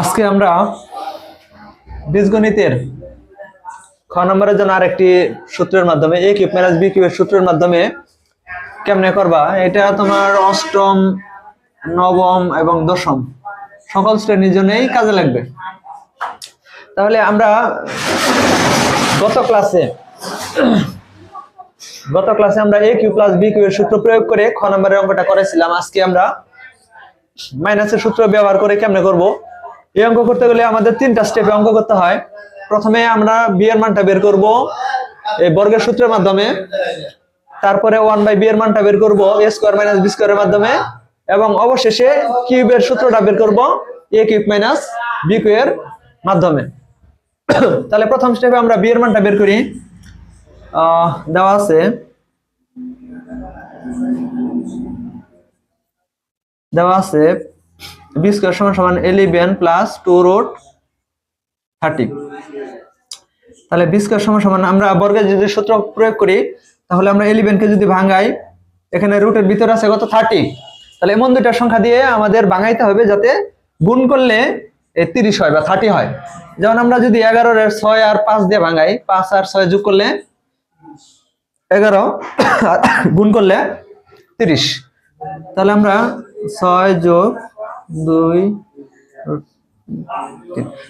আজকে আমরা বীজগণিতের খ নম্বরের জন্য আরেকটি সূত্রের মাধ্যমে এ কিউব মাইনাস বি কিউবের সূত্রের মাধ্যমে কেমনে করবা? এটা তোমার অষ্টম, নবম এবং দশম সকল শ্রেণির জন্যই কাজে লাগবে। তাহলে আমরা গত ক্লাসে গত ক্লাসে আমরা A cube plus B cube এর সূত্র প্রয়োগ করে খ নম্বরের অঙ্কটা করেছিলাম। আজকে আমরা মাইনাসের সূত্র ব্যবহার করে কেমনে করব? এই অঙ্ক করতে গেলে আমাদের তিনটা স্টেপে অঙ্ক করতে হয়। প্রথমে আমরা বি এর মানটা বের করব এই বর্গের সূত্রের মাধ্যমে। তারপরে ওয়ান বাই বি এর মানটা বের করব এ স্কোয়ার মাইনাস বি স্কোয়ারের মাধ্যমে। এবং অবশেষে কিউবের সূত্রটা বের করব A cube minus B cube মাধ্যমে। তাহলে প্রথম স্টেপে আমরা বি এর মানটা বের করি। দেওয়া আছে। দেওয়া আছে বি স্কোয়ার সমান সমান eleven plus two root thirty তাহলে বি স্কোয়ার সমান সমান আমরা বর্গের যদি সূত্র প্রয়োগ করি, তাহলে আমরা এলিভেনকে যদি ভাঙাই, এখানে রুটের ভিতরে আছে কত? থার্টি তাহলে এমন দুইটা সংখ্যা দিয়ে আমাদের ভাঙাইতে হবে যাতে গুণ করলে তিরিশ হয় বা থার্টি হয়। যেমন আমরা যদি এগারোর এর ছয় আর পাঁচ দিয়ে ভাঙাই, পাঁচ আর ছয় যোগ করলে এগারো, গুণ করলে তিরিশ। তাহলে আমরা ছয় যোগ দুই।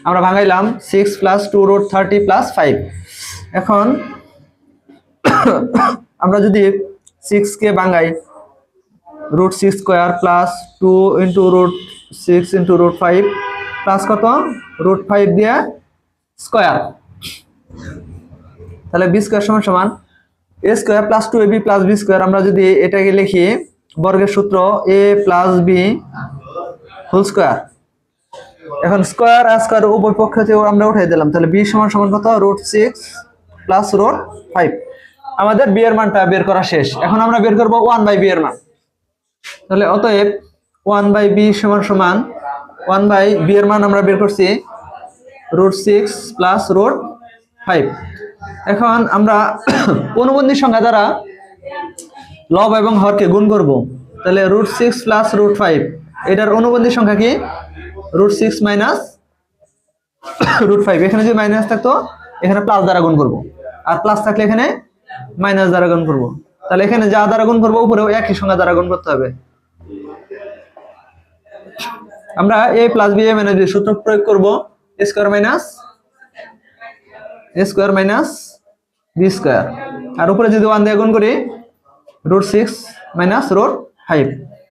আমরা ভাঙাইলাম six plus two root thirty plus five এখন আমরা যদি সিক্স কে ভাঙাই root six square plus two into root six into root five plus কত? রুট ফাইভ দিয়ে স্কোয়ার তাহলে বি স্কোয়ার সমান সমান A square plus two A B plus B square আমরা যদি এটাকে লিখি বর্গের সূত্র A plus B whole square এখন স্কোয়ার আর স্কোয়ার উভয় পক্ষ থেকে আমরা উঠাই দিলাম। তাহলে বি সমান সমান কত? Root six plus root five আমাদের বি এর মানটা বের করা শেষ। এখন আমরা বের করব ওয়ান বাই বি এর মান। তাহলে অতএব ওয়ান বাই বি সমান সমান ওয়ান বাই বি এর মান আমরা বের করছি root six plus root five এখন আমরা অনুবন্ধী সংখ্যা দ্বারা লব এবং হরকে গুণ করব। তাহলে root six plus root five এটার অনুবন্ধী সংখ্যা কি? Root six minus root five এখানে যদি মাইনাস থাকতো, এখানে প্লাস দ্বারা গুণ করব। আর প্লাস থাকলে এখানে মাইনাস দ্বারা গুণ করব। তাহলে এখানে যা দ্বারা গুণ করব, উপরেও একই সংখ্যা দ্বারা গুণ করতে হবে। আমরা A plus B A minus B সূত্র প্রয়োগ করব। Square minus square minus B square আর উপরে যদি ওয়ান দিয়ে গুণ করি root six minus root five